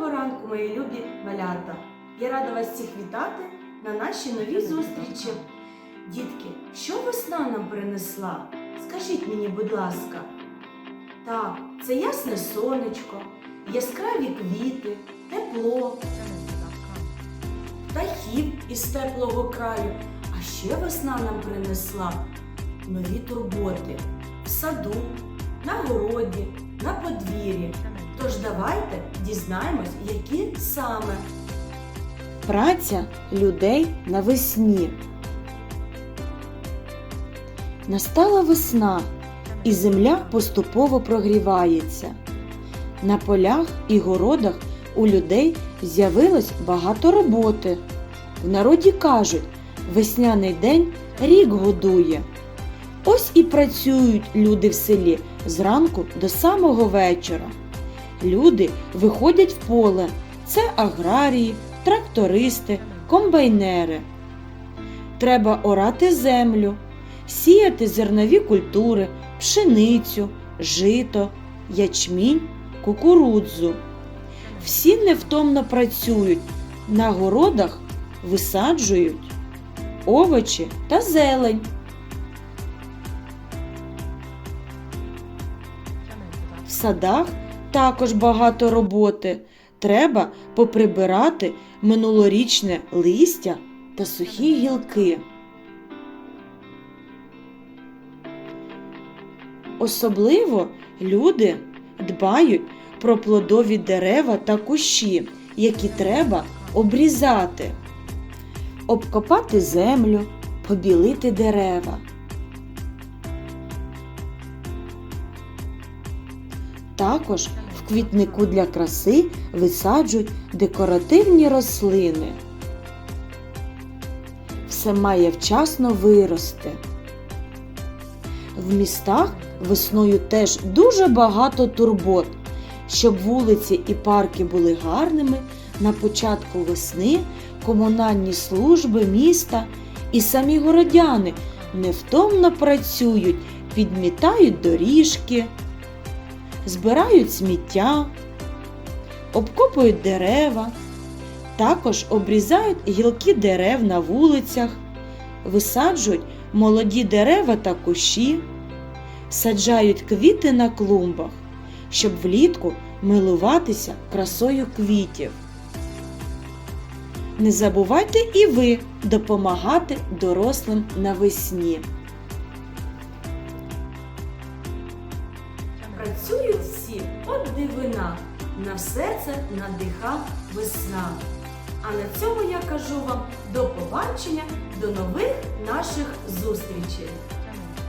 Доброго ранку, мої любі малята! Я рада вас всіх вітати на нашій новій зустрічі. Дітки, що весна нам принесла? Скажіть мені, будь ласка. Так, це ясне сонечко, яскраві квіти, тепло, птахів із теплого краю. А ще весна нам принесла нові турботи в саду, на городі, на подвір'ї. Тож давайте дізнаємось, які саме. Праця людей навесні. Настала весна, і земля поступово прогрівається. На полях і городах у людей з'явилось багато роботи. В народі кажуть, весняний день рік годує. Ось і працюють люди в селі зранку до самого вечора. Люди виходять в поле. Це аграрії, трактористи, комбайнери. Треба орати землю, сіяти зернові культури, пшеницю, жито, ячмінь, кукурудзу. Всі невтомно працюють, на городах висаджують овочі та зелень. В садах також багато роботи. Треба поприбирати минулорічне листя та сухі гілки. Особливо люди дбають про плодові дерева та кущі, які треба обрізати, обкопати землю, побілити дерева. Також в квітнику для краси висаджують декоративні рослини. Все має вчасно вирости. В містах весною теж дуже багато турбот. Щоб вулиці і парки були гарними, на початку весни комунальні служби міста і самі городяни невтомно працюють, підмітають доріжки збирають сміття, обкопують дерева, також обрізають гілки дерев на вулицях, висаджують молоді дерева та кущі, саджають квіти на клумбах, щоб влітку милуватися красою квітів. Не забувайте і ви допомагати дорослим навесні. Працюють всі от дивина, на все це надиха весна. А на цьому я кажу вам до побачення, до нових наших зустрічей.